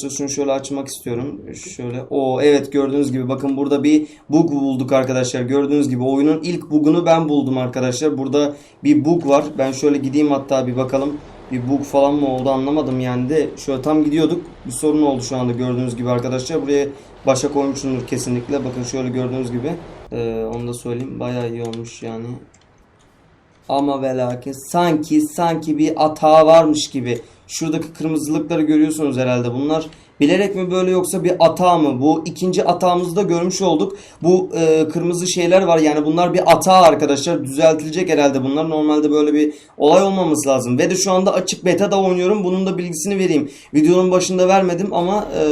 Şunu şöyle açmak istiyorum. Şöyle. O evet gördüğünüz gibi bakın burada bir bug bulduk arkadaşlar. Gördüğünüz gibi oyunun ilk bugunu ben buldum arkadaşlar. Burada bir bug var. Ben şöyle gideyim hatta bir bakalım. Bir bug falan mı oldu anlamadım yani de. Şöyle tam gidiyorduk. Bir sorun oldu şu anda gördüğünüz gibi arkadaşlar. Buraya başa koymuşumdur kesinlikle. Bakın şöyle gördüğünüz gibi. Ee, onu da söyleyeyim. Bayağı iyi olmuş yani. Ama ve sanki sanki bir hata varmış gibi. Şuradaki kırmızılıkları görüyorsunuz herhalde. Bunlar bilerek mi böyle yoksa bir hata mı? Bu ikinci hatamızı da görmüş olduk. Bu e, kırmızı şeyler var. Yani bunlar bir hata arkadaşlar. Düzeltilecek herhalde bunlar. Normalde böyle bir olay olmaması lazım. Ve de şu anda açık beta da oynuyorum. Bunun da bilgisini vereyim. Videonun başında vermedim ama e,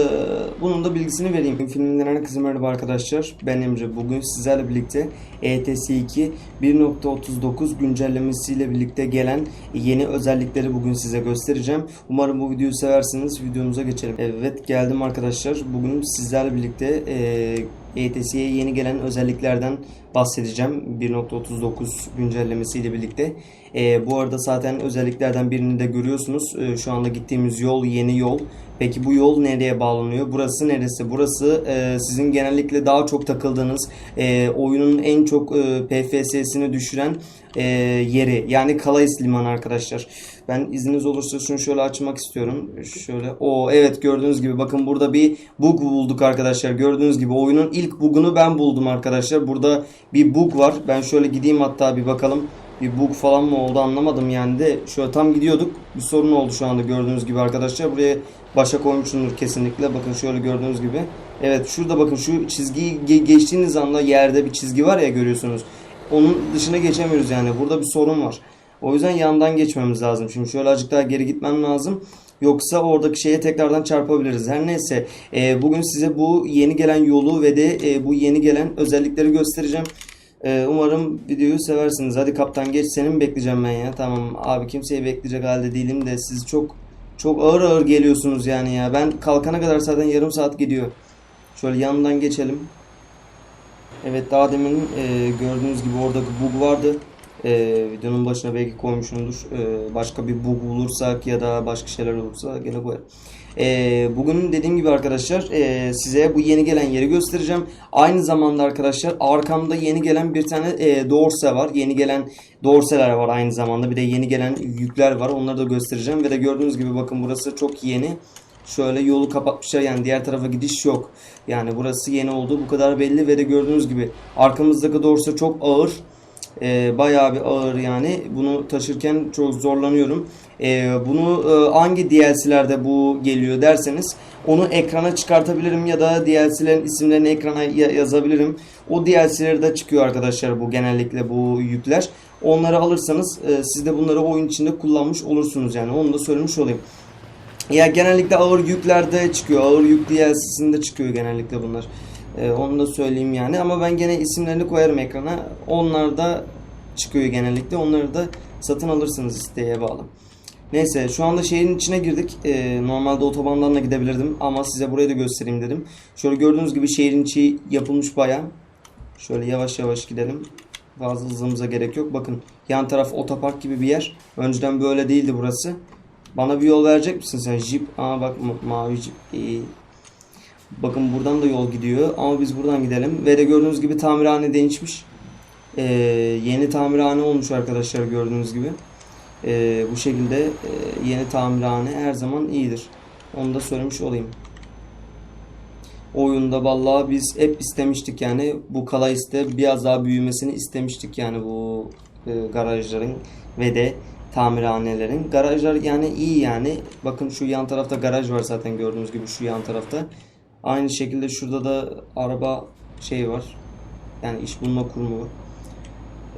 bunun da bilgisini vereyim. Filmlenen kızım merhaba arkadaşlar. Ben Emre. Bugün sizlerle birlikte E ETS 2 1.39 güncellemesiyle birlikte gelen yeni özellikleri bugün size göstereceğim. Umarım bu videoyu seversiniz. Videomuza geçelim. Evet geldim arkadaşlar. Bugün sizlerle birlikte e, ETS'ye yeni gelen özelliklerden bahsedeceğim. 1.39 güncellemesiyle birlikte. E, bu arada zaten özelliklerden birini de görüyorsunuz. E, şu anda gittiğimiz yol yeni yol. Peki bu yol nereye bağlanıyor? Burası neresi? Burası e, sizin genellikle daha çok takıldığınız e, oyunun en çok e, PFS'sini düşüren e, yeri. Yani Calais Limanı arkadaşlar. Ben izniniz olursa şunu şöyle açmak istiyorum. Şöyle. O evet gördüğünüz gibi bakın burada bir bug bulduk arkadaşlar. Gördüğünüz gibi oyunun ilk bugunu ben buldum arkadaşlar. Burada bir bug var. Ben şöyle gideyim hatta bir bakalım. Bir bug falan mı oldu anlamadım yani de. Şöyle tam gidiyorduk. Bir sorun oldu şu anda gördüğünüz gibi arkadaşlar. Buraya başa koymuşumdur kesinlikle. Bakın şöyle gördüğünüz gibi. Evet şurada bakın şu çizgiyi ge- geçtiğiniz anda yerde bir çizgi var ya görüyorsunuz. Onun dışına geçemiyoruz yani. Burada bir sorun var. O yüzden yandan geçmemiz lazım. Şimdi şöyle azıcık daha geri gitmem lazım. Yoksa oradaki şeye tekrardan çarpabiliriz. Her neyse e, bugün size bu yeni gelen yolu ve de e, bu yeni gelen özellikleri göstereceğim. E, umarım videoyu seversiniz. Hadi kaptan geç seni mi bekleyeceğim ben ya? Tamam abi kimseyi bekleyecek halde değilim de siz çok çok ağır ağır geliyorsunuz yani ya. Ben kalkana kadar zaten yarım saat gidiyor. Şöyle yanından geçelim. Evet daha demin e, gördüğünüz gibi orada bug vardı. E, videonun başına belki koymuşumdur. E, başka bir bug bulursak ya da başka şeyler olursa gene koyarım. E, bugün dediğim gibi arkadaşlar e, size bu yeni gelen yeri göstereceğim. Aynı zamanda arkadaşlar arkamda yeni gelen bir tane e, dorse var. Yeni gelen dorseler var aynı zamanda. Bir de yeni gelen yükler var. Onları da göstereceğim. Ve de gördüğünüz gibi bakın burası çok yeni. Şöyle yolu kapatmışlar yani diğer tarafa gidiş yok. Yani burası yeni olduğu bu kadar belli ve de gördüğünüz gibi arkamızdaki dorsa çok ağır. Ee, bayağı bir ağır yani. Bunu taşırken çok zorlanıyorum. Ee, bunu e, hangi DLC'lerde bu geliyor derseniz onu ekrana çıkartabilirim ya da DLC'lerin isimlerini ekrana ya- yazabilirim. O DLC'leri çıkıyor arkadaşlar bu genellikle bu yükler. Onları alırsanız e, siz de bunları oyun içinde kullanmış olursunuz yani. Onu da söylemiş olayım. Ya genellikle ağır yüklerde çıkıyor. Ağır yük DLC'sinde çıkıyor genellikle bunlar. Ee, onu da söyleyeyim yani. Ama ben gene isimlerini koyarım ekrana. Onlar da çıkıyor genellikle. Onları da satın alırsınız isteğe bağlı. Neyse şu anda şehrin içine girdik. Ee, normalde otobandan da gidebilirdim. Ama size burayı da göstereyim dedim. Şöyle gördüğünüz gibi şehrin içi yapılmış baya. Şöyle yavaş yavaş gidelim. Fazla hızımıza gerek yok. Bakın yan taraf otopark gibi bir yer. Önceden böyle değildi burası. Bana bir yol verecek misin sen? Jeep. Aa bak ma- mavi jeep. İyi. Bakın buradan da yol gidiyor. Ama biz buradan gidelim. Ve de gördüğünüz gibi tamirhane değişmiş. Ee, yeni tamirhane olmuş arkadaşlar gördüğünüz gibi. Ee, bu şekilde e, yeni tamirhane her zaman iyidir. Onu da söylemiş olayım. Oyunda vallahi biz hep istemiştik yani bu Kalais'te biraz daha büyümesini istemiştik yani bu e, garajların ve de tamirhanelerin. Garajlar yani iyi yani. Bakın şu yan tarafta garaj var zaten gördüğünüz gibi şu yan tarafta. Aynı şekilde şurada da araba şey var. Yani iş bulma kurumu.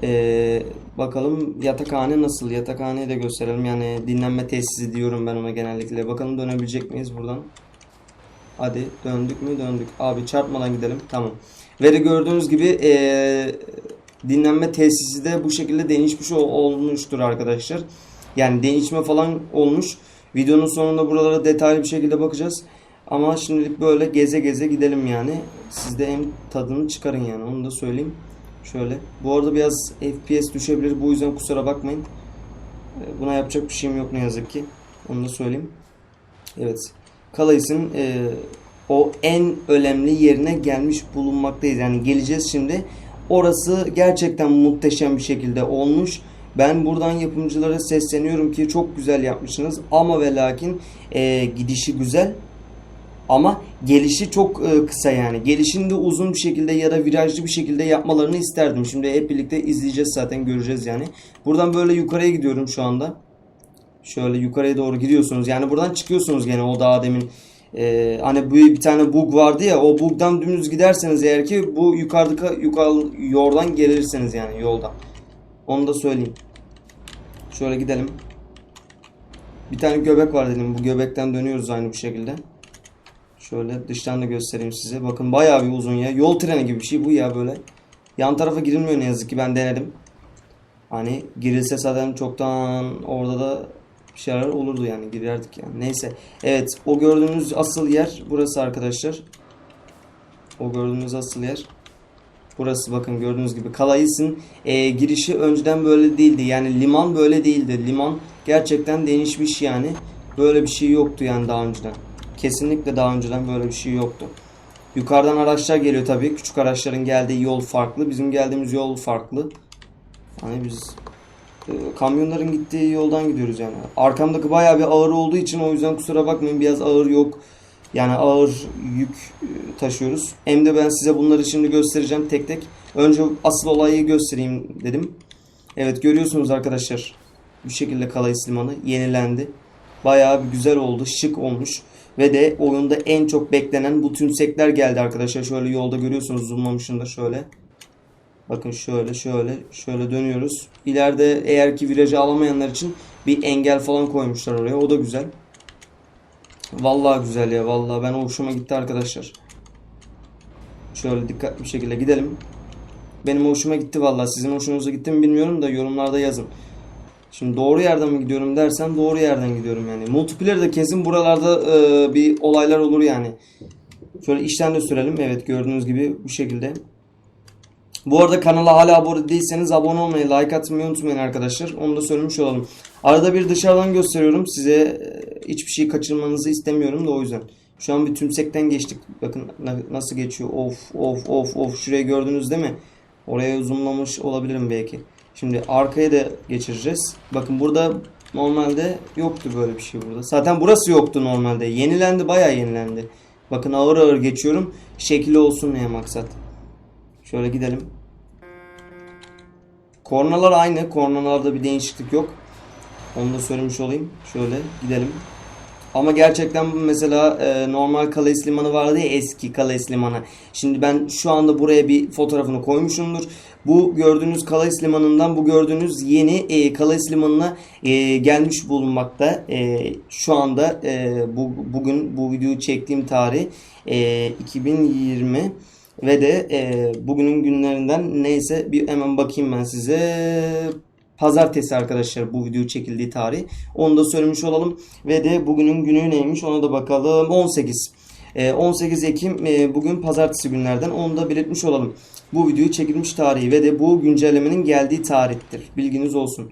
Ee, bakalım yatakhane nasıl? Yatakhaneyi de gösterelim. Yani dinlenme tesisi diyorum ben ona genellikle. Bakalım dönebilecek miyiz buradan? Hadi döndük mü döndük. Abi çarpmadan gidelim. Tamam. Ve de gördüğünüz gibi eee, dinlenme tesisi de bu şekilde değişmiş ol- olmuştur arkadaşlar. Yani değişme falan olmuş. Videonun sonunda buralara detaylı bir şekilde bakacağız. Ama şimdilik böyle geze geze gidelim yani. Siz de hem tadını çıkarın yani onu da söyleyeyim. Şöyle. Bu arada biraz FPS düşebilir. Bu yüzden kusura bakmayın. Ee, Buna yapacak bir şeyim yok ne yazık ki. Onu da söyleyeyim. Evet. Kalays'ın e, o en önemli yerine gelmiş bulunmaktayız. Yani geleceğiz şimdi. Orası gerçekten muhteşem bir şekilde olmuş. Ben buradan yapımcılara sesleniyorum ki çok güzel yapmışsınız ama ve lakin e, gidişi güzel ama gelişi çok e, kısa yani. Gelişini de uzun bir şekilde ya da virajlı bir şekilde yapmalarını isterdim. Şimdi hep birlikte izleyeceğiz zaten göreceğiz yani. Buradan böyle yukarıya gidiyorum şu anda. Şöyle yukarıya doğru gidiyorsunuz. Yani buradan çıkıyorsunuz gene o daha demin. e, hani bu bir tane bug vardı ya o bugdan dümdüz giderseniz eğer ki bu yukarıdaki yukarı yoldan gelirseniz yani yoldan. Onu da söyleyeyim. Şöyle gidelim. Bir tane göbek var dedim. Bu göbekten dönüyoruz aynı bu şekilde. Şöyle dıştan da göstereyim size. Bakın bayağı bir uzun ya. Yol treni gibi bir şey bu ya böyle. Yan tarafa girilmiyor ne yazık ki ben denedim. Hani girilse zaten çoktan orada da bir şeyler olurdu yani girerdik yani. Neyse. Evet o gördüğünüz asıl yer burası arkadaşlar. O gördüğünüz asıl yer. Burası bakın gördüğünüz gibi Kalayıs'ın e, girişi önceden böyle değildi. Yani liman böyle değildi. Liman gerçekten değişmiş yani. Böyle bir şey yoktu yani daha önceden. Kesinlikle daha önceden böyle bir şey yoktu. Yukarıdan araçlar geliyor tabii. Küçük araçların geldiği yol farklı. Bizim geldiğimiz yol farklı. Hani biz e, kamyonların gittiği yoldan gidiyoruz yani. Arkamdaki bayağı bir ağır olduğu için o yüzden kusura bakmayın biraz ağır yok. Yani ağır yük e, taşıyoruz. Hem de ben size bunları şimdi göstereceğim tek tek. Önce asıl olayı göstereyim dedim. Evet görüyorsunuz arkadaşlar. Bu şekilde Kalayis Limanı yenilendi. Bayağı bir güzel oldu. Şık olmuş. Ve de oyunda en çok beklenen bu tümsekler geldi arkadaşlar. Şöyle yolda görüyorsunuz zoomlamışım da şöyle. Bakın şöyle şöyle şöyle dönüyoruz. İleride eğer ki virajı alamayanlar için bir engel falan koymuşlar oraya. O da güzel. Vallahi güzel ya vallahi ben hoşuma gitti arkadaşlar. Şöyle dikkatli bir şekilde gidelim. Benim hoşuma gitti vallahi. Sizin hoşunuza gitti mi bilmiyorum da yorumlarda yazın. Şimdi doğru yerden mi gidiyorum dersen doğru yerden gidiyorum yani. Multiplayer'de kesin buralarda e, bir olaylar olur yani. Şöyle işten de sürelim. Evet gördüğünüz gibi bu şekilde. Bu arada kanala hala abone değilseniz abone olmayı, like atmayı unutmayın arkadaşlar. Onu da söylemiş olalım. Arada bir dışarıdan gösteriyorum. Size e, hiçbir şey kaçırmanızı istemiyorum da o yüzden. Şu an bir tümsekten geçtik. Bakın na- nasıl geçiyor. Of of of of. Şurayı gördünüz değil mi? Oraya zoomlamış olabilirim belki. Şimdi arkaya da geçireceğiz. Bakın burada normalde yoktu böyle bir şey burada. Zaten burası yoktu normalde. Yenilendi bayağı yenilendi. Bakın ağır ağır geçiyorum. Şekil olsun diye maksat. Şöyle gidelim. Kornalar aynı. Kornalarda bir değişiklik yok. Onu da söylemiş olayım. Şöyle gidelim. Ama gerçekten mesela e, normal Calais Limanı vardı ya eski Calais Limanı. Şimdi ben şu anda buraya bir fotoğrafını koymuşumdur. Bu gördüğünüz Calais Limanı'ndan bu gördüğünüz yeni e, Calais Limanı'na e, gelmiş bulunmakta. E, şu anda e, bu, bugün bu videoyu çektiğim tarih e, 2020 ve de e, bugünün günlerinden neyse bir hemen bakayım ben size. Pazartesi arkadaşlar bu video çekildiği tarih. Onu da söylemiş olalım. Ve de bugünün günü neymiş ona da bakalım. 18. Ee, 18 Ekim e, bugün pazartesi günlerden onu da belirtmiş olalım. Bu videoyu çekilmiş tarihi ve de bu güncellemenin geldiği tarihtir. Bilginiz olsun.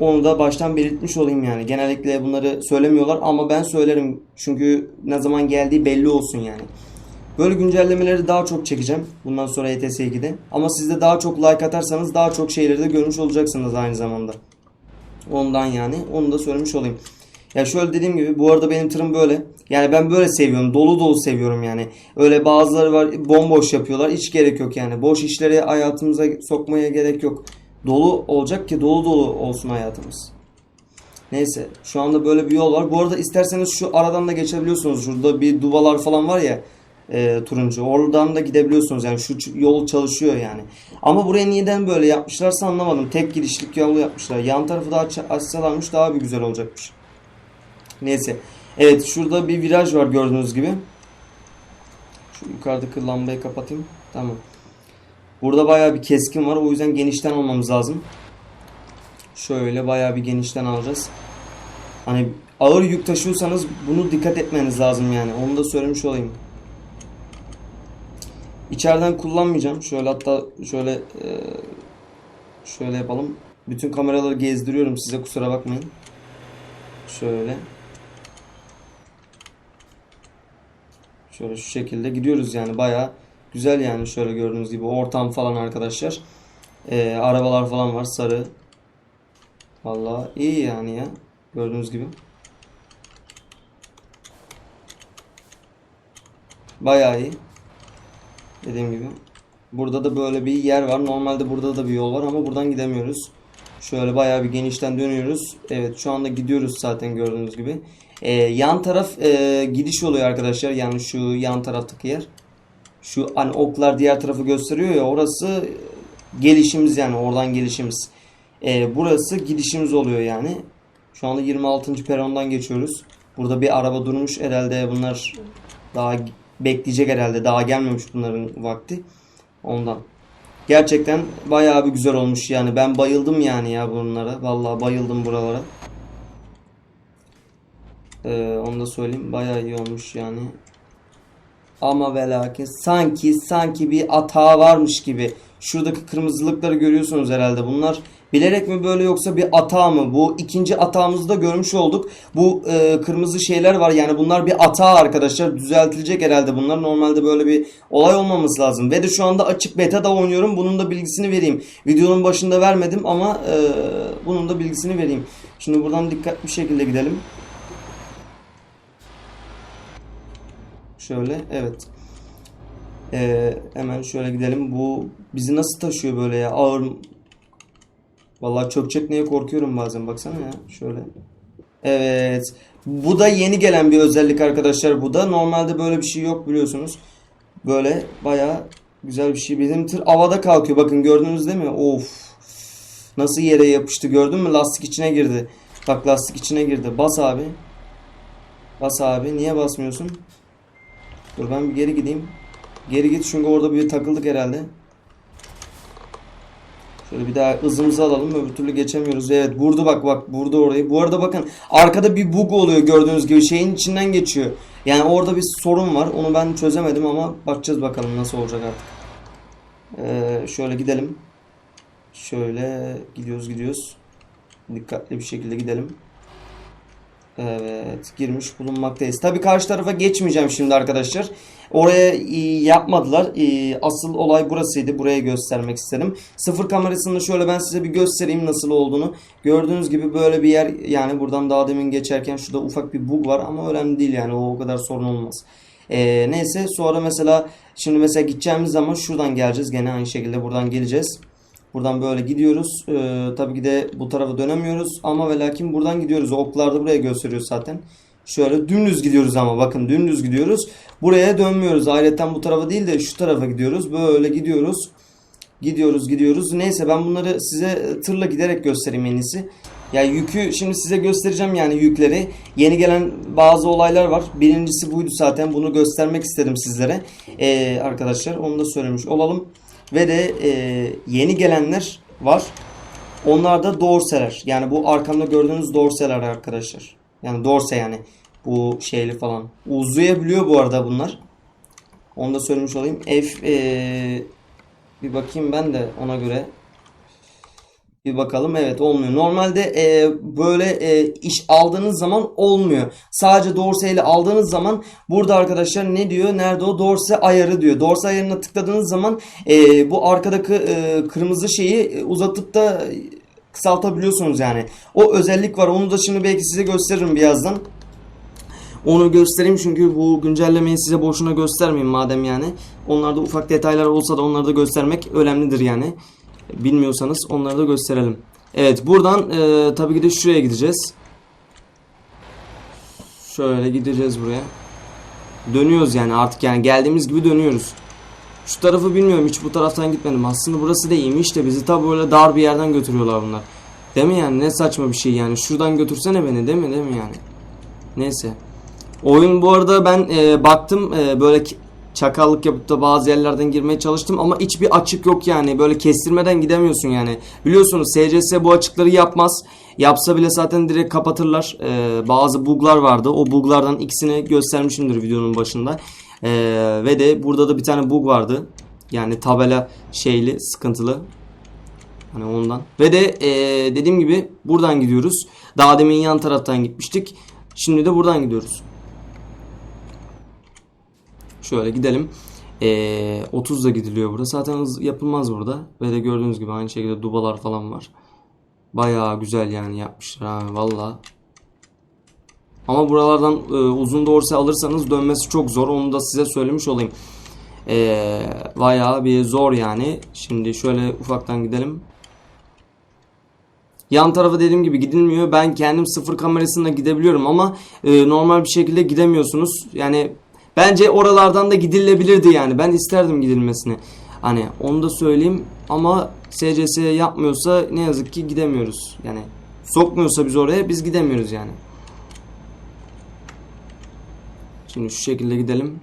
Onu da baştan belirtmiş olayım yani. Genellikle bunları söylemiyorlar ama ben söylerim. Çünkü ne zaman geldiği belli olsun yani. Böyle güncellemeleri daha çok çekeceğim. Bundan sonra ETS 2'de. Ama siz de daha çok like atarsanız daha çok şeyleri de görmüş olacaksınız aynı zamanda. Ondan yani. Onu da söylemiş olayım. Ya şöyle dediğim gibi bu arada benim tırım böyle. Yani ben böyle seviyorum. Dolu dolu seviyorum yani. Öyle bazıları var bomboş yapıyorlar. Hiç gerek yok yani. Boş işleri hayatımıza sokmaya gerek yok. Dolu olacak ki dolu dolu olsun hayatımız. Neyse şu anda böyle bir yol var. Bu arada isterseniz şu aradan da geçebiliyorsunuz. Şurada bir dubalar falan var ya e, turuncu. Oradan da gidebiliyorsunuz. Yani şu yol çalışıyor yani. Ama buraya neden böyle yapmışlarsa anlamadım. Tek girişlik yolu yapmışlar. Yan tarafı daha aç- açsalarmış daha bir güzel olacakmış. Neyse. Evet şurada bir viraj var gördüğünüz gibi. Şu yukarıdaki lambayı kapatayım. Tamam. Burada bayağı bir keskin var. O yüzden genişten almamız lazım. Şöyle bayağı bir genişten alacağız. Hani ağır yük taşıyorsanız bunu dikkat etmeniz lazım yani. Onu da söylemiş olayım. İçeriden kullanmayacağım. Şöyle hatta şöyle e, şöyle yapalım. Bütün kameraları gezdiriyorum size kusura bakmayın. Şöyle. Şöyle şu şekilde gidiyoruz yani baya güzel yani şöyle gördüğünüz gibi ortam falan arkadaşlar. Ee, arabalar falan var sarı. Vallahi iyi yani ya gördüğünüz gibi. Bayağı iyi. Dediğim gibi. Burada da böyle bir yer var. Normalde burada da bir yol var ama buradan gidemiyoruz. Şöyle bayağı bir genişten dönüyoruz. Evet şu anda gidiyoruz zaten gördüğünüz gibi. Ee, yan taraf e, gidiş oluyor arkadaşlar. Yani şu yan taraftaki yer. Şu hani oklar diğer tarafı gösteriyor ya orası gelişimiz yani oradan gelişimiz. Ee, burası gidişimiz oluyor yani. Şu anda 26. perondan geçiyoruz. Burada bir araba durmuş herhalde bunlar daha bekleyecek herhalde. Daha gelmemiş bunların vakti. Ondan. Gerçekten bayağı bir güzel olmuş yani. Ben bayıldım yani ya bunlara. Vallahi bayıldım buralara. Ee, onu da söyleyeyim. Bayağı iyi olmuş yani. Ama ve lakin sanki sanki bir hata varmış gibi. Şuradaki kırmızılıkları görüyorsunuz herhalde. Bunlar bilerek mi böyle yoksa bir hata mı? Bu ikinci hatamızı da görmüş olduk. Bu e, kırmızı şeyler var yani bunlar bir hata arkadaşlar. Düzeltilecek herhalde bunlar. Normalde böyle bir olay olmaması lazım. Ve de şu anda açık beta da oynuyorum. Bunun da bilgisini vereyim. Videonun başında vermedim ama e, bunun da bilgisini vereyim. Şimdi buradan dikkatli bir şekilde gidelim. Şöyle evet. Ee, hemen şöyle gidelim. Bu bizi nasıl taşıyor böyle ya? Ağır. Vallahi çökecek neye korkuyorum bazen. Baksana ya. Şöyle. Evet. Bu da yeni gelen bir özellik arkadaşlar. Bu da normalde böyle bir şey yok biliyorsunuz. Böyle bayağı güzel bir şey. Bizim tır havada kalkıyor. Bakın gördünüz değil mi? Of. Nasıl yere yapıştı gördün mü? Lastik içine girdi. Bak lastik içine girdi. Bas abi. Bas abi. Niye basmıyorsun? Dur ben bir geri gideyim. Geri git çünkü orada bir takıldık herhalde. Şöyle bir daha hızımızı alalım öbür türlü geçemiyoruz. Evet vurdu bak bak vurdu orayı. Bu arada bakın arkada bir bug oluyor gördüğünüz gibi şeyin içinden geçiyor. Yani orada bir sorun var. Onu ben çözemedim ama bakacağız bakalım nasıl olacak artık. Ee, şöyle gidelim. Şöyle gidiyoruz gidiyoruz. Dikkatli bir şekilde gidelim. Evet girmiş bulunmaktayız. Tabii karşı tarafa geçmeyeceğim şimdi arkadaşlar. Oraya e, yapmadılar. E, asıl olay burasıydı. Buraya göstermek istedim. Sıfır kamerasını şöyle ben size bir göstereyim nasıl olduğunu. Gördüğünüz gibi böyle bir yer yani buradan daha demin geçerken şurada ufak bir bug var ama önemli değil yani o, o kadar sorun olmaz. E, neyse sonra mesela şimdi mesela gideceğimiz zaman şuradan geleceğiz. Gene aynı şekilde buradan geleceğiz. Buradan böyle gidiyoruz. Ee, tabii ki de bu tarafa dönemiyoruz. Ama ve lakin buradan gidiyoruz. Oklar da buraya gösteriyor zaten. Şöyle dümdüz gidiyoruz ama bakın dümdüz gidiyoruz. Buraya dönmüyoruz. Ayrıca bu tarafa değil de şu tarafa gidiyoruz. Böyle gidiyoruz. Gidiyoruz gidiyoruz. Neyse ben bunları size tırla giderek göstereyim en iyisi. Ya yükü şimdi size göstereceğim yani yükleri. Yeni gelen bazı olaylar var. Birincisi buydu zaten. Bunu göstermek istedim sizlere. Ee, arkadaşlar onu da söylemiş olalım. Ve de e, yeni gelenler var. Onlar da dorseler. Yani bu arkamda gördüğünüz dorseler arkadaşlar. Yani dorse yani. Bu şeyli falan. Uzayabiliyor bu arada bunlar. Onu da söylemiş olayım. F e, bir bakayım ben de ona göre. Bir bakalım evet olmuyor. Normalde e, böyle e, iş aldığınız zaman olmuyor. Sadece dorse ile aldığınız zaman burada arkadaşlar ne diyor? Nerede o? Dorse ayarı diyor. Dorse ayarına tıkladığınız zaman e, bu arkadaki e, kırmızı şeyi uzatıp da kısaltabiliyorsunuz yani. O özellik var. Onu da şimdi belki size gösteririm birazdan. Onu göstereyim çünkü bu güncellemeyi size boşuna göstermeyeyim madem yani. Onlarda ufak detaylar olsa da onları da göstermek önemlidir yani. Bilmiyorsanız onları da gösterelim. Evet buradan e, tabii ki de şuraya gideceğiz. Şöyle gideceğiz buraya. Dönüyoruz yani artık yani geldiğimiz gibi dönüyoruz. Şu tarafı bilmiyorum hiç bu taraftan gitmedim. Aslında burası da iyiymiş de bizi tabi böyle dar bir yerden götürüyorlar bunlar. Değil mi yani ne saçma bir şey yani. Şuradan götürsene beni değil mi değil mi yani. Neyse. Oyun bu arada ben e, baktım e, böyle çakallık yapıp da bazı yerlerden girmeye çalıştım ama hiçbir açık yok yani. Böyle kestirmeden gidemiyorsun yani. Biliyorsunuz SCS bu açıkları yapmaz. Yapsa bile zaten direkt kapatırlar. Ee, bazı buglar vardı. O buglardan ikisini göstermişimdir videonun başında. Ee, ve de burada da bir tane bug vardı. Yani tabela şeyli, sıkıntılı. Hani ondan. Ve de ee, dediğim gibi buradan gidiyoruz. Daha demin yan taraftan gitmiştik. Şimdi de buradan gidiyoruz. Şöyle gidelim. Ee, 30 da gidiliyor burada. Zaten hız yapılmaz burada. Ve de gördüğünüz gibi aynı şekilde dubalar falan var. Bayağı güzel yani yapmışlar ha valla. Ama buralardan e, uzun dorse alırsanız dönmesi çok zor. Onu da size söylemiş olayım. Ee, bayağı bir zor yani. Şimdi şöyle ufaktan gidelim. Yan tarafa dediğim gibi gidilmiyor. Ben kendim sıfır kamerasıyla gidebiliyorum ama e, normal bir şekilde gidemiyorsunuz. Yani bence oralardan da gidilebilirdi yani. Ben isterdim gidilmesini. Hani onu da söyleyeyim ama SCS yapmıyorsa ne yazık ki gidemiyoruz. Yani sokmuyorsa biz oraya biz gidemiyoruz yani. Şimdi şu şekilde gidelim.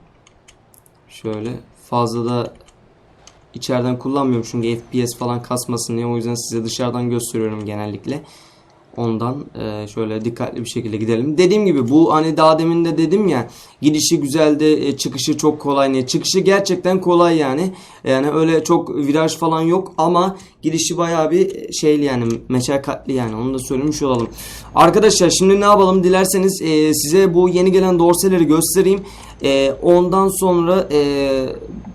Şöyle fazla da içeriden kullanmıyorum çünkü FPS falan kasmasın diye o yüzden size dışarıdan gösteriyorum genellikle. Ondan e, şöyle dikkatli bir şekilde gidelim. Dediğim gibi bu hani daha demin de dedim ya gidişi güzeldi e, çıkışı çok kolay ne çıkışı gerçekten kolay yani. Yani öyle çok viraj falan yok ama gidişi bayağı bir şeyli yani meşakkatli yani onu da söylemiş olalım. Arkadaşlar şimdi ne yapalım dilerseniz e, size bu yeni gelen dorseleri göstereyim. E, ondan sonra e,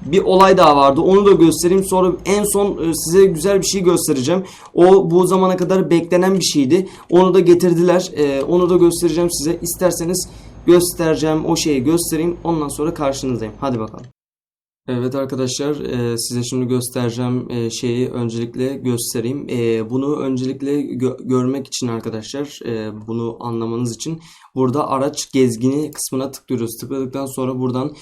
bir olay daha vardı. Onu da göstereyim. Sonra en son e, size güzel bir şey göstereceğim. O bu zamana kadar beklenen bir şeydi. Onu da getirdiler. E, onu da göstereceğim size. İsterseniz göstereceğim o şeyi göstereyim. Ondan sonra karşınızdayım. Hadi bakalım. Evet arkadaşlar e, size şimdi göstereceğim e, şeyi öncelikle göstereyim. E, bunu öncelikle gö- görmek için arkadaşlar bunu anlamanız için burada araç gezgini kısmına tıklıyoruz. Tıkladıktan sonra buradan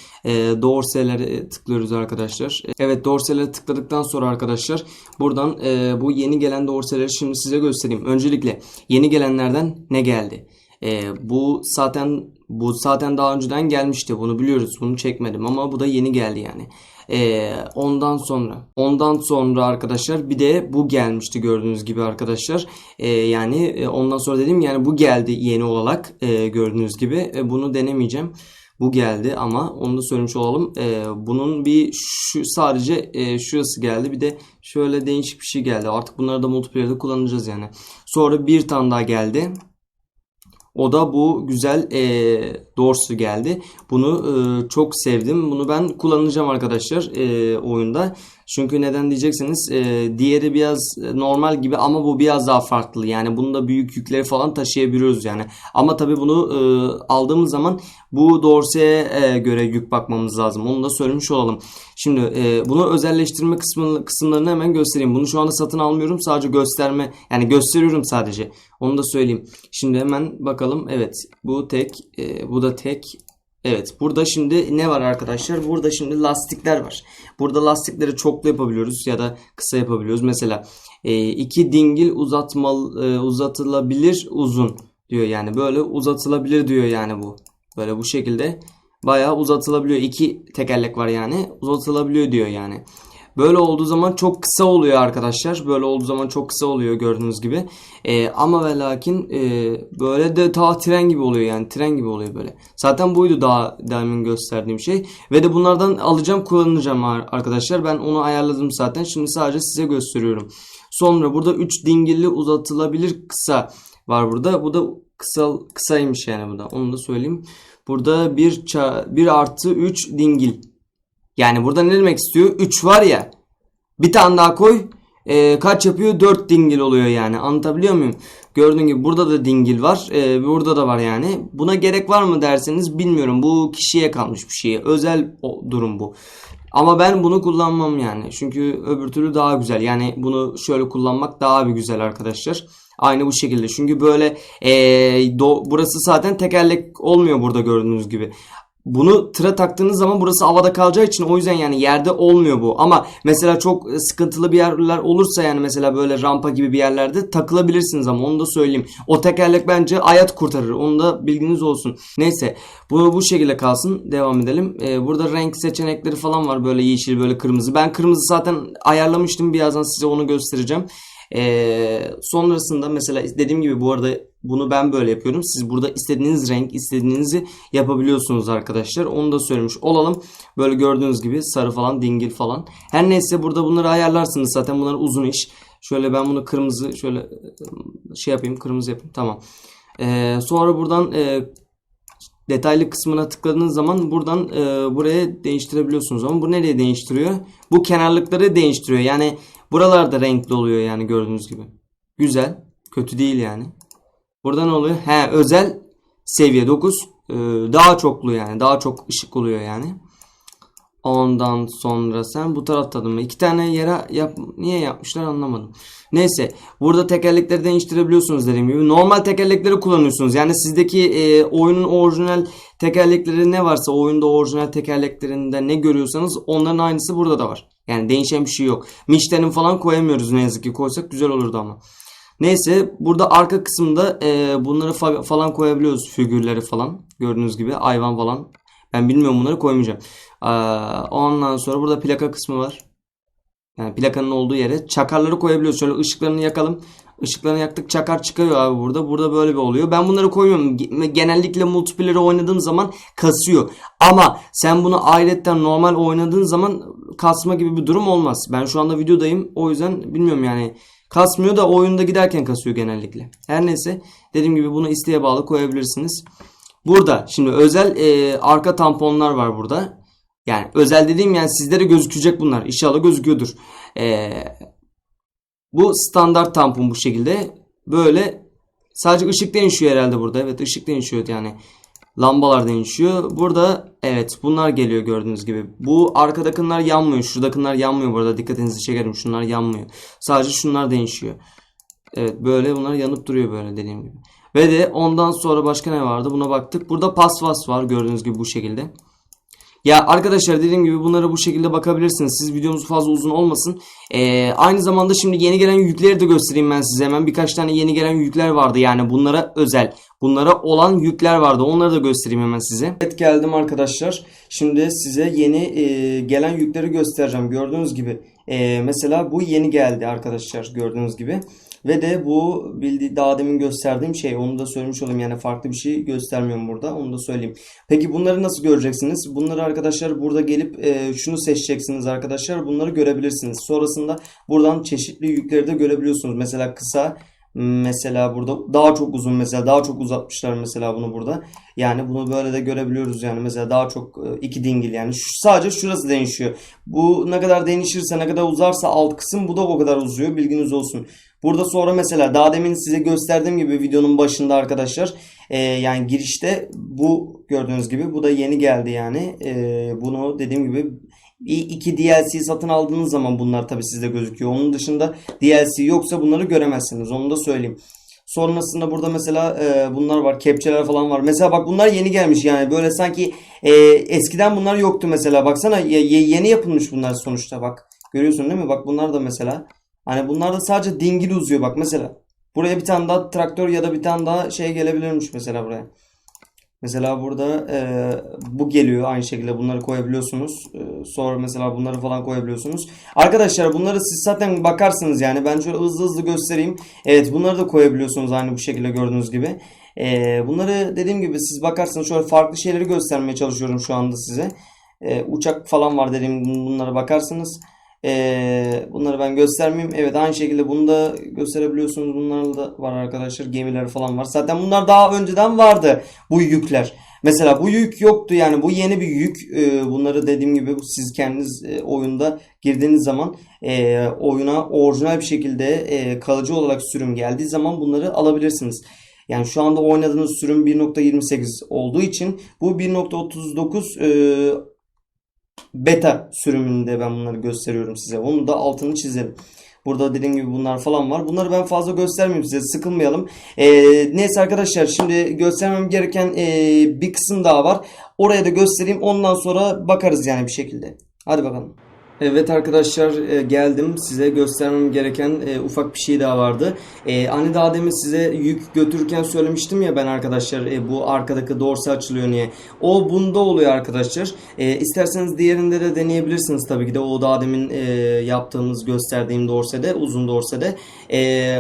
dorselere tıklıyoruz arkadaşlar. Evet dorselere tıkladıktan sonra arkadaşlar buradan bu yeni gelen dorseleri şimdi size göstereyim. Öncelikle yeni gelenlerden ne geldi? E, bu zaten bu zaten daha önceden gelmişti. Bunu biliyoruz. Bunu çekmedim ama bu da yeni geldi yani. E, ondan sonra ondan sonra arkadaşlar bir de bu gelmişti gördüğünüz gibi arkadaşlar. E, yani e, ondan sonra dedim yani bu geldi yeni olarak e, gördüğünüz gibi. E, bunu denemeyeceğim. Bu geldi ama onu da söylemiş olalım. E, bunun bir şu sadece e, şurası geldi. Bir de şöyle değişik bir şey geldi. Artık bunları da multiplayer'da kullanacağız yani. Sonra bir tane daha geldi. O da bu güzel e, Dorsey geldi. Bunu e, çok sevdim. Bunu ben kullanacağım arkadaşlar e, oyunda. Çünkü neden diyecekseniz e, diğeri biraz normal gibi ama bu biraz daha farklı. Yani bunda büyük yükleri falan taşıyabiliyoruz yani. Ama tabii bunu e, aldığımız zaman bu Dorsey'e e, göre yük bakmamız lazım. Onu da söylemiş olalım. Şimdi e, bunu özelleştirme kısmını, kısımlarını hemen göstereyim. Bunu şu anda satın almıyorum. Sadece gösterme yani gösteriyorum sadece. Onu da söyleyeyim. Şimdi hemen bakalım. Evet bu tek e, bu da tek Evet burada şimdi ne var arkadaşlar? Burada şimdi lastikler var. Burada lastikleri çoklu yapabiliyoruz ya da kısa yapabiliyoruz. Mesela e, iki dingil uzatmalı, e, uzatılabilir uzun diyor yani. Böyle uzatılabilir diyor yani bu. Böyle bu şekilde bayağı uzatılabiliyor. İki tekerlek var yani uzatılabiliyor diyor yani. Böyle olduğu zaman çok kısa oluyor arkadaşlar. Böyle olduğu zaman çok kısa oluyor gördüğünüz gibi. Ee, ama ve lakin e, böyle de ta tren gibi oluyor yani. Tren gibi oluyor böyle. Zaten buydu daha demin gösterdiğim şey. Ve de bunlardan alacağım kullanacağım arkadaşlar. Ben onu ayarladım zaten. Şimdi sadece size gösteriyorum. Sonra burada 3 dingilli uzatılabilir kısa var burada. Bu da kısa kısaymış yani bu da. Onu da söyleyeyim. Burada 1 1 artı 3 dingil yani burada ne demek istiyor? 3 var ya. Bir tane daha koy. E, kaç yapıyor? 4 dingil oluyor yani. Anlatabiliyor muyum? Gördüğün gibi burada da dingil var. E, burada da var yani. Buna gerek var mı derseniz bilmiyorum. Bu kişiye kalmış bir şey. Özel o durum bu. Ama ben bunu kullanmam yani. Çünkü öbür türlü daha güzel. Yani bunu şöyle kullanmak daha bir güzel arkadaşlar. Aynı bu şekilde. Çünkü böyle e, do, burası zaten tekerlek olmuyor burada gördüğünüz gibi. Bunu tıra taktığınız zaman burası havada kalacağı için o yüzden yani yerde olmuyor bu. Ama mesela çok e, sıkıntılı bir yerler olursa yani mesela böyle rampa gibi bir yerlerde takılabilirsiniz ama onu da söyleyeyim. O tekerlek bence hayat kurtarır. Onu da bilginiz olsun. Neyse bu bu şekilde kalsın. Devam edelim. Ee, burada renk seçenekleri falan var böyle yeşil böyle kırmızı. Ben kırmızı zaten ayarlamıştım. Birazdan size onu göstereceğim. Ee, sonrasında mesela dediğim gibi bu arada bunu ben böyle yapıyorum. Siz burada istediğiniz renk, istediğinizi yapabiliyorsunuz arkadaşlar. Onu da söylemiş olalım. Böyle gördüğünüz gibi sarı falan, dingil falan. Her neyse burada bunları ayarlarsınız. Zaten bunlar uzun iş. Şöyle ben bunu kırmızı şöyle şey yapayım, kırmızı yapayım. Tamam. Ee, sonra buradan e, detaylı kısmına tıkladığınız zaman buradan e, buraya değiştirebiliyorsunuz ama bu nereye değiştiriyor? Bu kenarlıkları değiştiriyor. Yani buralarda renkli oluyor yani gördüğünüz gibi. Güzel. Kötü değil yani. Burada ne oluyor? He özel seviye 9. Ee, daha çoklu yani. Daha çok ışık oluyor yani. Ondan sonra sen bu taraftaydın mı? İki tane yere yap niye yapmışlar anlamadım. Neyse burada tekerlekleri değiştirebiliyorsunuz dediğim gibi. Normal tekerlekleri kullanıyorsunuz. Yani sizdeki e, oyunun orijinal tekerlekleri ne varsa oyunda orijinal tekerleklerinde ne görüyorsanız onların aynısı burada da var. Yani değişen bir şey yok. Michelin falan koyamıyoruz ne yazık ki. Koysak güzel olurdu ama. Neyse burada arka kısımda e, bunları fa- falan koyabiliyoruz. Figürleri falan. Gördüğünüz gibi hayvan falan. Ben bilmiyorum bunları koymayacağım. Ee, ondan sonra burada plaka kısmı var. Yani plakanın olduğu yere çakarları koyabiliyoruz. Şöyle ışıklarını yakalım. Işıklarını yaktık çakar çıkıyor abi burada. Burada böyle bir oluyor. Ben bunları koymuyorum. Ge- Genellikle multiplayer'ı oynadığım zaman kasıyor. Ama sen bunu ayrıca normal oynadığın zaman kasma gibi bir durum olmaz. Ben şu anda videodayım. O yüzden bilmiyorum yani. Kasmıyor da oyunda giderken kasıyor genellikle. Her neyse dediğim gibi bunu isteğe bağlı koyabilirsiniz. Burada şimdi özel e, arka tamponlar var burada. Yani özel dediğim yani sizlere gözükecek bunlar. İnşallah gözüküyordur. E, bu standart tampon bu şekilde. Böyle sadece ışık değişiyor herhalde burada. Evet ışık değişiyor yani. Lambalar değişiyor. Burada evet bunlar geliyor gördüğünüz gibi. Bu arkadakiler yanmıyor. Şuradakiler yanmıyor burada. Dikkatinizi çekerim. Şunlar yanmıyor. Sadece şunlar değişiyor. Evet böyle bunlar yanıp duruyor böyle dediğim gibi. Ve de ondan sonra başka ne vardı buna baktık. Burada pasvas var gördüğünüz gibi bu şekilde. Ya arkadaşlar dediğim gibi bunlara bu şekilde bakabilirsiniz. Siz videomuz fazla uzun olmasın. Ee, aynı zamanda şimdi yeni gelen yükleri de göstereyim ben size hemen. Birkaç tane yeni gelen yükler vardı yani bunlara özel. Bunlara olan yükler vardı. Onları da göstereyim hemen size. Evet geldim arkadaşlar. Şimdi size yeni e, gelen yükleri göstereceğim. Gördüğünüz gibi. E, mesela bu yeni geldi arkadaşlar gördüğünüz gibi. Ve de bu bildiği daha demin gösterdiğim şey onu da söylemiş olayım yani farklı bir şey göstermiyorum burada onu da söyleyeyim. Peki bunları nasıl göreceksiniz? Bunları arkadaşlar burada gelip e, şunu seçeceksiniz arkadaşlar bunları görebilirsiniz. Sonrasında buradan çeşitli yükleri de görebiliyorsunuz. Mesela kısa mesela burada daha çok uzun mesela daha çok uzatmışlar mesela bunu burada. Yani bunu böyle de görebiliyoruz yani mesela daha çok e, iki dingil yani şu, sadece şurası değişiyor. Bu ne kadar değişirse ne kadar uzarsa alt kısım bu da o kadar uzuyor bilginiz olsun. Burada sonra mesela daha demin size gösterdiğim gibi videonun başında arkadaşlar e, yani girişte bu gördüğünüz gibi bu da yeni geldi yani E, bunu dediğim gibi iki DLC satın aldığınız zaman bunlar tabi sizde gözüküyor. Onun dışında DLC yoksa bunları göremezsiniz onu da söyleyeyim. Sonrasında burada mesela e, bunlar var. Kepçeler falan var. Mesela bak bunlar yeni gelmiş yani. Böyle sanki e, eskiden bunlar yoktu mesela. Baksana ye- yeni yapılmış bunlar sonuçta bak. Görüyorsun değil mi? Bak bunlar da mesela. Hani bunlar da sadece dingil uzuyor bak mesela. Buraya bir tane daha traktör ya da bir tane daha şey gelebilirmiş mesela buraya. Mesela burada e, bu geliyor aynı şekilde bunları koyabiliyorsunuz. E, sonra mesela bunları falan koyabiliyorsunuz. Arkadaşlar bunları siz zaten bakarsınız yani ben şöyle hızlı hızlı göstereyim. Evet bunları da koyabiliyorsunuz aynı bu şekilde gördüğünüz gibi. E, bunları dediğim gibi siz bakarsınız şöyle farklı şeyleri göstermeye çalışıyorum şu anda size. E, uçak falan var dediğim bunlara bakarsınız. E, bunları ben göstermeyeyim. Evet aynı şekilde bunu da gösterebiliyorsunuz. Bunlar da var arkadaşlar. Gemiler falan var. Zaten bunlar daha önceden vardı bu yükler. Mesela bu yük yoktu yani bu yeni bir yük. Ee, bunları dediğim gibi siz kendiniz e, oyunda girdiğiniz zaman e, oyuna orijinal bir şekilde e, kalıcı olarak sürüm geldiği zaman bunları alabilirsiniz. Yani şu anda oynadığınız sürüm 1.28 olduğu için bu 1.39 e, beta sürümünde ben bunları gösteriyorum size. Onun da altını çizelim. Burada dediğim gibi bunlar falan var. Bunları ben fazla göstermeyeyim size. Sıkılmayalım. Ee, neyse arkadaşlar şimdi göstermem gereken ee, bir kısım daha var. Oraya da göstereyim. Ondan sonra bakarız yani bir şekilde. Hadi bakalım. Evet arkadaşlar e, geldim. Size göstermem gereken e, ufak bir şey daha vardı. E, hani daha demin size yük götürürken söylemiştim ya ben arkadaşlar bu arkadaki dorsi açılıyor niye. O bunda oluyor arkadaşlar. İsterseniz diğerinde de deneyebilirsiniz tabii ki de. O daha demin yaptığımız gösterdiğim dorsede uzun dorsede.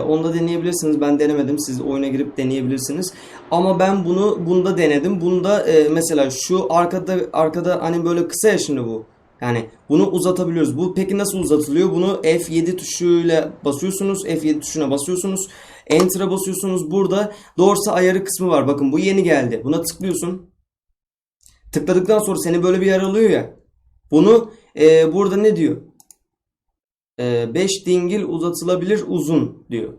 Onu da deneyebilirsiniz. Ben denemedim. Siz oyuna girip deneyebilirsiniz. Ama ben bunu bunda denedim. Bunda mesela şu arkada arkada hani böyle kısa ya şimdi bu. Yani bunu uzatabiliyoruz. Bu peki nasıl uzatılıyor? Bunu F7 tuşuyla basıyorsunuz. F7 tuşuna basıyorsunuz. Enter'a basıyorsunuz. Burada dorsa ayarı kısmı var. Bakın bu yeni geldi. Buna tıklıyorsun. Tıkladıktan sonra seni böyle bir yer alıyor ya. Bunu e, burada ne diyor? 5 dingil uzatılabilir uzun diyor.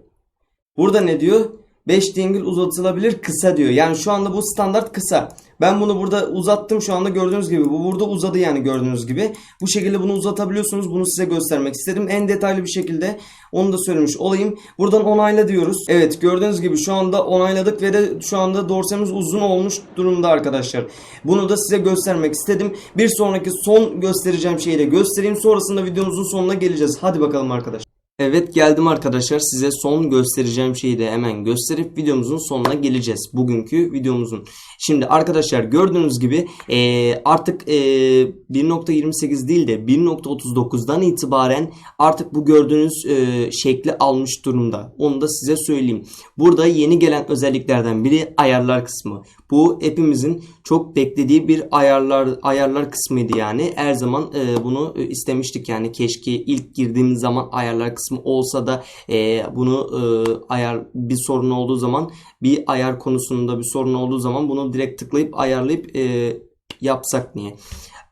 Burada ne diyor? 5 dingil uzatılabilir kısa diyor. Yani şu anda bu standart kısa. Ben bunu burada uzattım şu anda gördüğünüz gibi. Bu burada uzadı yani gördüğünüz gibi. Bu şekilde bunu uzatabiliyorsunuz. Bunu size göstermek istedim. En detaylı bir şekilde onu da söylemiş olayım. Buradan onayla diyoruz. Evet gördüğünüz gibi şu anda onayladık ve de şu anda dorsemiz uzun olmuş durumda arkadaşlar. Bunu da size göstermek istedim. Bir sonraki son göstereceğim şeyi de göstereyim. Sonrasında videomuzun sonuna geleceğiz. Hadi bakalım arkadaşlar. Evet geldim arkadaşlar size son göstereceğim şeyi de hemen gösterip videomuzun sonuna geleceğiz. Bugünkü videomuzun. Şimdi arkadaşlar gördüğünüz gibi eee, artık eee, 1.28 değil de 1.39'dan itibaren artık bu gördüğünüz eee, şekli almış durumda. Onu da size söyleyeyim. Burada yeni gelen özelliklerden biri ayarlar kısmı. Bu hepimizin çok beklediği bir ayarlar ayarlar kısmıydı yani. Her zaman e, bunu e, istemiştik yani keşke ilk girdiğimiz zaman ayarlar kısmı olsa da e, bunu e, ayar bir sorun olduğu zaman bir ayar konusunda bir sorun olduğu zaman bunu direkt tıklayıp ayarlayıp e, yapsak niye?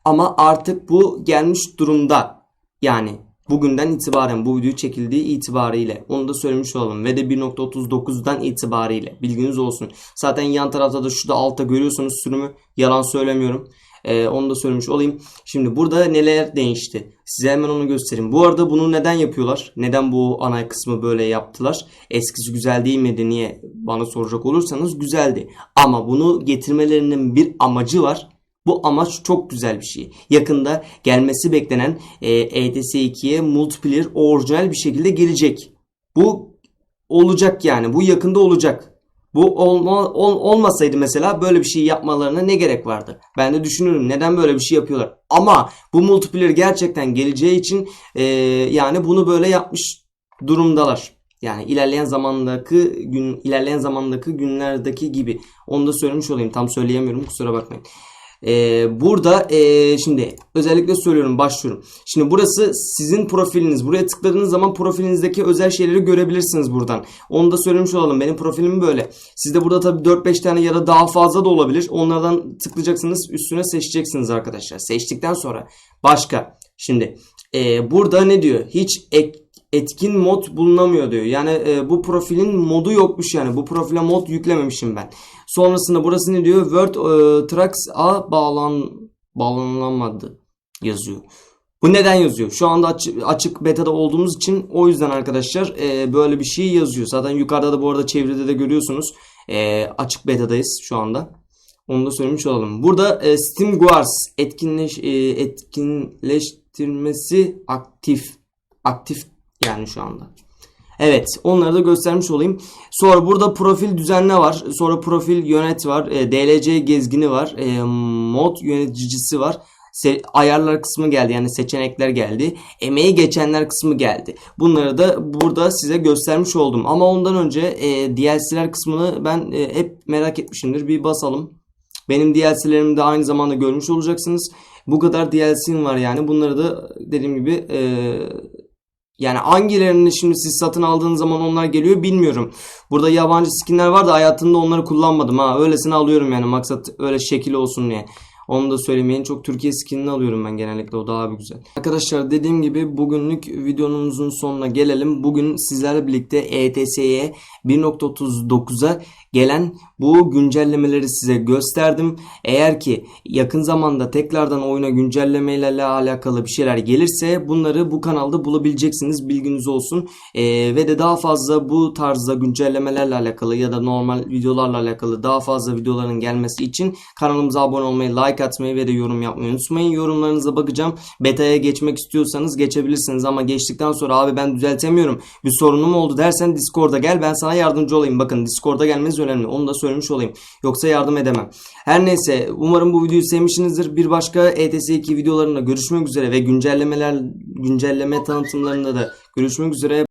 Ama artık bu gelmiş durumda. Yani bugünden itibaren bu video çekildiği itibariyle onu da söylemiş olalım ve de 1.39'dan itibariyle bilginiz olsun. Zaten yan tarafta da şurada altta görüyorsunuz sürümü yalan söylemiyorum. Ee, onu da söylemiş olayım. Şimdi burada neler değişti? Size hemen onu göstereyim. Bu arada bunu neden yapıyorlar? Neden bu ana kısmı böyle yaptılar? Eskisi güzel değil miydi? Niye bana soracak olursanız güzeldi. Ama bunu getirmelerinin bir amacı var. Bu amaç çok güzel bir şey. Yakında gelmesi beklenen e, ETS 2'ye multiplayer orijinal bir şekilde gelecek. Bu olacak yani. Bu yakında olacak. Bu olma, ol- olmasaydı mesela böyle bir şey yapmalarına ne gerek vardı? Ben de düşünüyorum neden böyle bir şey yapıyorlar. Ama bu multiplayer gerçekten geleceği için e, yani bunu böyle yapmış durumdalar. Yani ilerleyen zamandaki gün ilerleyen zamandaki günlerdeki gibi. Onu da söylemiş olayım. Tam söyleyemiyorum kusura bakmayın. Ee, burada ee, şimdi özellikle söylüyorum başlıyorum. Şimdi burası sizin profiliniz. Buraya tıkladığınız zaman profilinizdeki özel şeyleri görebilirsiniz buradan. Onu da söylemiş olalım. Benim profilim böyle. Sizde burada tabii 4-5 tane ya da daha fazla da olabilir. Onlardan tıklayacaksınız. Üstüne seçeceksiniz arkadaşlar. Seçtikten sonra başka. Şimdi ee, burada ne diyor? Hiç ek, etkin mod bulunamıyor diyor. Yani e, bu profilin modu yokmuş yani. Bu profile mod yüklememişim ben. Sonrasında burası ne diyor? Word e, Tracks A bağlan bağlanılamadı yazıyor. Bu neden yazıyor? Şu anda açık, açık beta'da olduğumuz için o yüzden arkadaşlar e, böyle bir şey yazıyor. Zaten yukarıda da bu arada çevrede de görüyorsunuz. E, açık beta'dayız şu anda. Onu da söylemiş olalım. Burada e, Steam Guards etkinleş, e, etkinleştirmesi aktif. Aktif yani şu anda. Evet onları da göstermiş olayım. Sonra burada profil düzenle var. Sonra profil yönet var. E, DLC gezgini var. E, mod yöneticisi var. Ayarlar kısmı geldi yani seçenekler geldi. Emeği geçenler kısmı geldi. Bunları da burada size göstermiş oldum. Ama ondan önce e, DLC'ler kısmını ben e, hep merak etmişimdir. Bir basalım. Benim DLC'lerimi de aynı zamanda görmüş olacaksınız. Bu kadar DLC'm var yani. Bunları da dediğim gibi e, yani hangilerini şimdi siz satın aldığınız zaman onlar geliyor bilmiyorum. Burada yabancı skinler var da hayatımda onları kullanmadım ha. Öylesine alıyorum yani maksat öyle şekil olsun diye. Onu da söylemeyin. Çok Türkiye skinini alıyorum ben genellikle. O daha bir güzel. Arkadaşlar dediğim gibi bugünlük videomuzun sonuna gelelim. Bugün sizlerle birlikte ETS'ye 1.39'a gelen bu güncellemeleri size gösterdim. Eğer ki yakın zamanda tekrardan oyuna güncellemelerle alakalı bir şeyler gelirse bunları bu kanalda bulabileceksiniz. Bilginiz olsun. Ee, ve de daha fazla bu tarzda güncellemelerle alakalı ya da normal videolarla alakalı daha fazla videoların gelmesi için kanalımıza abone olmayı, like atmayı ve de yorum yapmayı unutmayın. Yorumlarınıza bakacağım. Beta'ya geçmek istiyorsanız geçebilirsiniz ama geçtikten sonra abi ben düzeltemiyorum. Bir sorunum oldu dersen Discord'a gel ben sana yardımcı olayım. Bakın Discord'a gelmeniz önemli. Onu da söylemiş olayım. Yoksa yardım edemem. Her neyse umarım bu videoyu sevmişsinizdir. Bir başka ETS 2 videolarında görüşmek üzere ve güncellemeler güncelleme tanıtımlarında da görüşmek üzere.